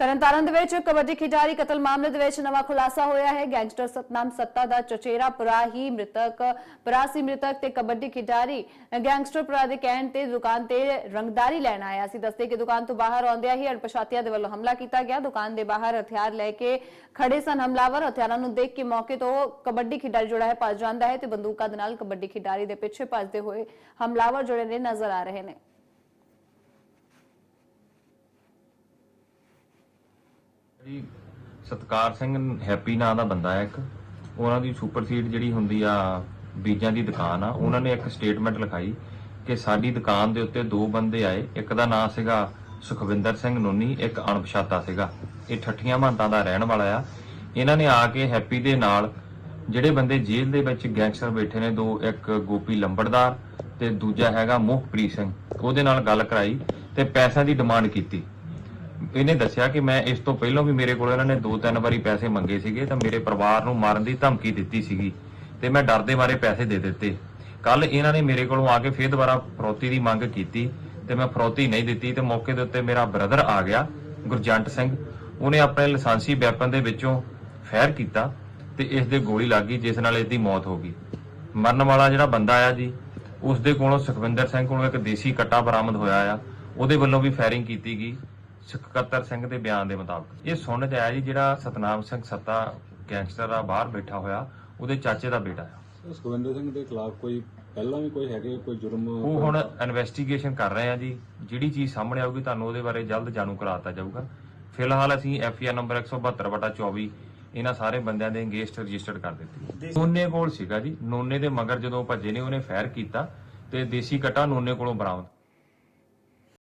ਤਰਨਤਾਰਨ ਦੇ ਵਿੱਚ ਕਬੱਡੀ ਖਿਡਾਰੀ ਕਤਲ ਮਾਮਲੇ ਦੇ ਵਿੱਚ ਨਵਾਂ ਖੁਲਾਸਾ ਹੋਇਆ ਹੈ। ਗੈਂਗਸਟਰ ਸਤਨਾਮ ਸੱਤਾ ਦਾ ਚਚੇਰਾ, ਭਰਾ ਹੀ ਮ੍ਰਿਤਕ ਪਰਾਸੀ ਮ੍ਰਿਤਕ ਤੇ ਕਬੱਡੀ ਖਿਡਾਰੀ ਗੈਂਗਸਟਰ ਭਰਾ ਦੇ ਕਹਿਣ ਤੇ ਦੁਕਾਨ ਤੇ ਰੰਗਦਾਰੀ ਲੈਣ ਆਇਆ ਸੀ। ਦੱਸਦੇ ਕਿ ਦੁਕਾਨ ਤੋਂ ਬਾਹਰ ਆਉਂਦਿਆਂ ਹੀ ਅਣਪਛਾਤਿਆਂ ਦੇ ਵੱਲੋਂ ਹਮਲਾ ਕੀਤਾ ਗਿਆ। ਦੁਕਾਨ ਦੇ ਬਾਹਰ ਹਥਿਆਰ ਲੈ ਕੇ ਖੜੇ ਸਨ ਹਮਲਾਵਰ। ਹਥਿਆਰਾਂ ਨੂੰ ਦੇਖ ਕੇ ਮੌਕੇ ਤੋਂ ਕਬੱਡੀ ਖਿਡਾਰੀ ਜਿਹੜਾ ਹੈ, ਭੱਜ ਜਾਂਦਾ ਹੈ ਤੇ ਬੰਦੂਕਾਂ ਦੇ ਨਾਲ ਕਬੱਡੀ ਖਿਡਾਰੀ ਦੇ ਪਿੱਛੇ ਭੱਜਦੇ ਹੋਏ ਹਮਲਾਵਰ ਜਿਹੜੇ ਨੇ, ਨਜ਼ਰ ਆ ਰਹੇ ਨੇ। ਜੀ, ਸਤਕਾਰ ਸਿੰਘ ਹੈਪੀ ਨਾਂ ਦਾ ਬੰਦਾ ਹੈ ਇੱਕ। ਉਹਨਾਂ ਦੀ ਸੁਪਰ ਸੀਡ ਜਿਹੜੀ ਹੁੰਦੀ ਆ, ਬੀਜਾਂ ਦੀ ਦੁਕਾਨ ਆ, ਉਹਨਾਂ ਨੇ ਇੱਕ ਸਟੇਟਮੈਂਟ ਲਿਖਾਈ ਕਿ ਸਾਡੀ ਦੁਕਾਨ ਦੇ ਉੱਤੇ ਦੋ ਬੰਦੇ ਆਏ। ਇੱਕ ਦਾ ਨਾਂ ਸੀਗਾ ਸੁਖਵਿੰਦਰ ਸਿੰਘ ਨੋਨੀ, ਇੱਕ ਅਣਪਛਾਤਾ ਸੀਗਾ। ਇਹ ਠੱਠੀਆਂ ਮਹੰਤਾਂ ਦਾ ਰਹਿਣ ਵਾਲਾ ਆ। ਇਹਨਾਂ ਨੇ ਆ ਕੇ ਹੈਪੀ ਦੇ ਨਾਲ ਜਿਹੜੇ ਬੰਦੇ ਜੇਲ੍ਹ ਦੇ ਵਿੱਚ ਗੈਂਗਸਟਰ ਬੈਠੇ ਨੇ, ਦੋ, ਇੱਕ ਗੋਪੀ ਲੰਬੜਦਾਰ ਤੇ ਦੂਜਾ ਹੈਗਾ ਮੋਹਪ੍ਰੀਤ ਸਿੰਘ। ਉਹਦੇ ਨਾਲ ਗੱਲ ਕਰਾਈ ਤੇ ਪੈਸਿਆਂ ਦੀ ਡਿਮਾਂਡ ਕੀਤੀ। ਇਹਨੇ ਦੱਸਿਆ ਕਿ ਮੈਂ ਇਸ ਤੋਂ ਪਹਿਲਾਂ ਵੀ ਮੇਰੇ ਕੋਲ ਇਹਨਾਂ ਨੇ ਦੋ ਤਿੰਨ ਵਾਰੀ ਪੈਸੇ ਮੰਗੇ ਸੀਗੇ ਤਾਂ ਮੇਰੇ ਪਰਿਵਾਰ ਨੂੰ ਮਾਰਨ ਦੀ ਧਮਕੀ ਦਿੱਤੀ ਸੀਗੀ ਤੇ ਮੈਂ ਡਰਦੇ ਮਾਰੇ ਪੈਸੇ ਦੇ ਦਿੱਤੇ। ਕੱਲ ਇਹਨਾਂ ਨੇ ਮੇਰੇ ਕੋਲੋਂ ਆ ਕੇ ਫੇਰ ਦੁਬਾਰਾ ਫਰੌਤੀ ਦੀ ਮੰਗ ਕੀਤੀ ਤੇ ਮੈਂ ਫਰੋਤੀ ਨਹੀਂ ਦਿੱਤੀ ਤੇ ਮੌਕੇ ਦੇ ਉੱਤੇ ਮੇਰਾ ਬ੍ਰਦਰ ਆ ਗਿਆ, ਗੁਰਜੰਟ ਸਿੰਘ। ਉਹਨੇ ਆਪਣੇ ਲਾਇਸੈਂਸੀ ਵੈਪਨ ਦੇ ਵਿੱਚੋਂ ਫਾਇਰ ਕੀਤਾ ਤੇ ਇਸ ਦੇ ਗੋਲੀ ਲੱਗ ਗਈ, ਜਿਸ ਨਾਲ ਇਸ ਦੀ ਮੌਤ ਹੋ ਗਈ। ਮਰਨ ਵਾਲਾ ਜਿਹੜਾ ਬੰਦਾ ਆਇਆ ਜੀ ਉਸ ਦੇ ਕੋਲੋਂ ਸੁਖਵਿੰਦਰ ਸਿੰਘ ਕੋਲੋਂ ਇੱਕ ਦੇਸੀ ਕੱਟਾ ਬਰਾਮਦ ਹੋਇਆ ਆ। ਉਹਦੇ ਵੱਲੋਂ ਵੀ ਫਾਇਰਿੰਗ ਕੀਤੀ ਗਈ। ਸਕੱਤਰ ਸਿੰਘ ਦੇ ਬਿਆਨ ਦੇ ਮੁਤਾਬਕ। ਇਹ ਸੁਣਨ ਚ ਆਇਆ ਜੀ ਜਿਹੜਾ ਸਤਨਾਮ ਸਿੰਘ ਸੱਤਾ ਗੈਂਗਸਟਰ ਆ ਬਾਹਰ ਬੈਠਾ ਹੋਇਆ ਉਹਦੇ ਚਾਚੇ ਦਾ ਬੇਟਾ ਆ। ਸੁਖਵਿੰਦਰ ਸਿੰਘ ਦੇ ਖਿਲਾਫ ਕੋਈ ਪਹਿਲਾਂ ਵੀ ਕੋਈ ਹੈਗੇ ਕੋਈ ਜੁਰਮ ਉਹ ਹੁਣ ਇਨਵੈਸਟੀਗੇਸ਼ਨ ਕਰ ਰਹੇ ਆ ਜੀ। ਜਿਹੜੀ ਚੀਜ਼ ਸਾਹਮਣੇ ਆਊਗੀ ਤੁਹਾਨੂੰ ਉਹਦੇ ਬਾਰੇ ਜਲਦ ਜਾਣੂ ਕਰਾਤਾ ਜਾਊਗਾ। ਫਿਲਹਾਲ ਅਸੀਂ ਐਫਆਰ ਨੰਬਰ 172/24 ਇਹਨਾਂ ਸਾਰੇ ਬੰਦਿਆਂ ਦੇ ਅਗੇਂਸਟ ਰਜਿਸਟਰਡ ਕਰ ਦਿੱਤੀ ਨੋਨੇ ਕੋਲ ਸੀਗਾ ਜੀ। ਨੋਨੇ ਦੇ ਮਗਰ ਜਦੋਂ ਭੱਜੇ ਨੇ ਉਹਨੇ ਫਾਇਰ ਕੀਤਾ ਤੇ ਦੇਸੀ ਕਟਾ ਨੋਨੇ ਕੋਲੋਂ ਬਰਾਮਦ।